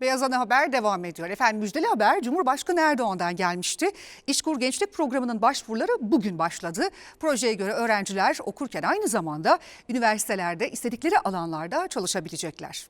Beyaz Ana Haber devam ediyor. Efendim müjdeli haber Cumhurbaşkanı Erdoğan'dan gelmişti. İşkur Gençlik Programı'nın başvuruları bugün başladı. Projeye göre öğrenciler okurken aynı zamanda üniversitelerde istedikleri alanlarda çalışabilecekler.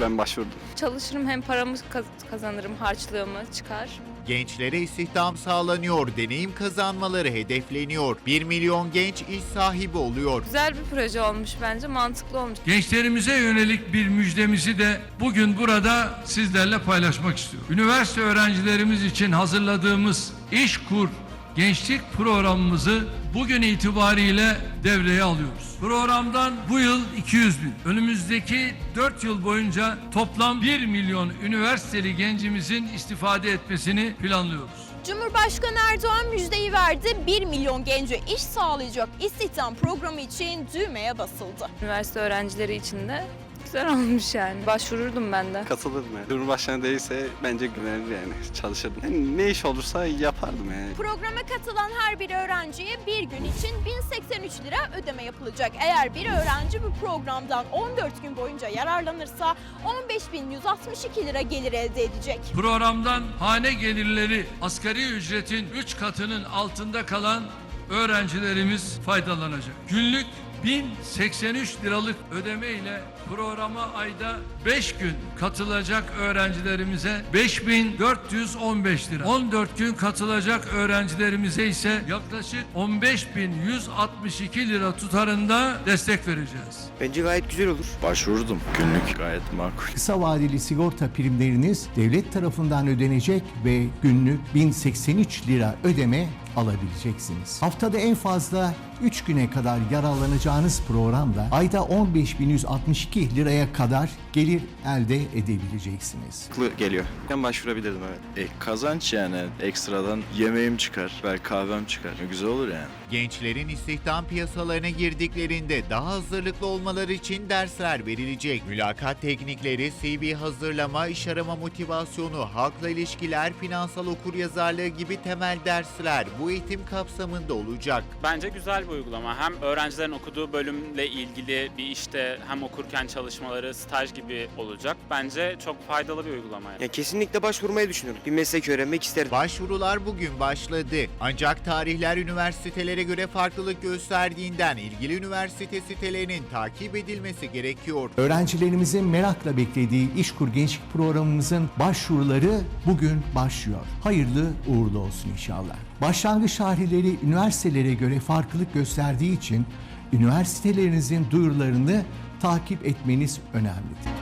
Ben başvurdum. Çalışırım hem paramı kaz- kazanırım, harçlığımı çıkar. Gençlere istihdam sağlanıyor, deneyim kazanmaları hedefleniyor. 1 milyon genç iş sahibi oluyor. Güzel bir proje olmuş bence, mantıklı olmuş. Gençlerimize yönelik bir müjdemizi de bugün burada sizlerle paylaşmak istiyorum. Üniversite öğrencilerimiz için hazırladığımız İşkur Gençlik programımızı bugün itibariyle devreye alıyoruz. Programdan bu yıl 200 bin, önümüzdeki 4 yıl boyunca toplam 1 milyon üniversiteli gencimizin istifade etmesini planlıyoruz. Cumhurbaşkanı Erdoğan müjdeyi verdi. 1 milyon gence iş sağlayacak istihdam programı için düğmeye basıldı. Üniversite öğrencileri için de güzel olmuş yani. Başvururdum ben de. Katılırdım yani. Cumhurbaşkanı değilse bence güvenilir yani. Çalışırdım. Yani ne iş olursa yapardım yani. Programa katılan her bir öğrenciye bir gün için 1083 lira ödeme yapılacak. Eğer bir öğrenci bu programdan 14 gün boyunca yararlanırsa 15.162 lira gelir elde edecek. Programdan hane gelirleri asgari ücretin 3 katının altında kalan öğrencilerimiz faydalanacak. Günlük 1083 liralık ödeme ile programa ayda 5 gün katılacak öğrencilerimize 5415 lira. 14 gün katılacak öğrencilerimize ise yaklaşık 15162 lira tutarında destek vereceğiz. Bence gayet güzel olur. Başvurdum. Günlük gayet makul. Kısa vadeli sigorta primleriniz devlet tarafından ödenecek ve günlük 1083 lira ödeme alabileceksiniz. Haftada en fazla 3 güne kadar yararlanacağınız programda ayda 15.162 liraya kadar gelir elde edebileceksiniz. Mantıklı geliyor. Ben başvurabilirdim evet. E, kazanç yani. Ekstradan yemeğim çıkar. Belki kahvem çıkar. Güzel olur yani. Gençlerin istihdam piyasalarına girdiklerinde daha hazırlıklı olmaları için dersler verilecek. Mülakat teknikleri, CV hazırlama, iş arama motivasyonu, halkla ilişkiler, finansal okuryazarlığı gibi temel dersler bu eğitim kapsamında olacak. Bence güzel bir uygulama. Hem öğrencilerin okuduğu bölümle ilgili bir işte hem okurken çalışmaları staj gibi olacak. Bence çok faydalı bir uygulama. Ya kesinlikle başvurmayı düşünüyorum. Bir meslek öğrenmek isterdim. Başvurular bugün başladı. Ancak tarihler üniversitelere göre farklılık gösterdiğinden ilgili üniversite sitelerinin takip edilmesi gerekiyor. Öğrencilerimizin merakla beklediği İşkur Gençlik Programımızın başvuruları bugün başlıyor. Hayırlı uğurlu olsun inşallah. Başlangıç tarihleri üniversitelere göre farklılık gösterdiği için üniversitelerinizin duyurularını takip etmeniz önemlidir.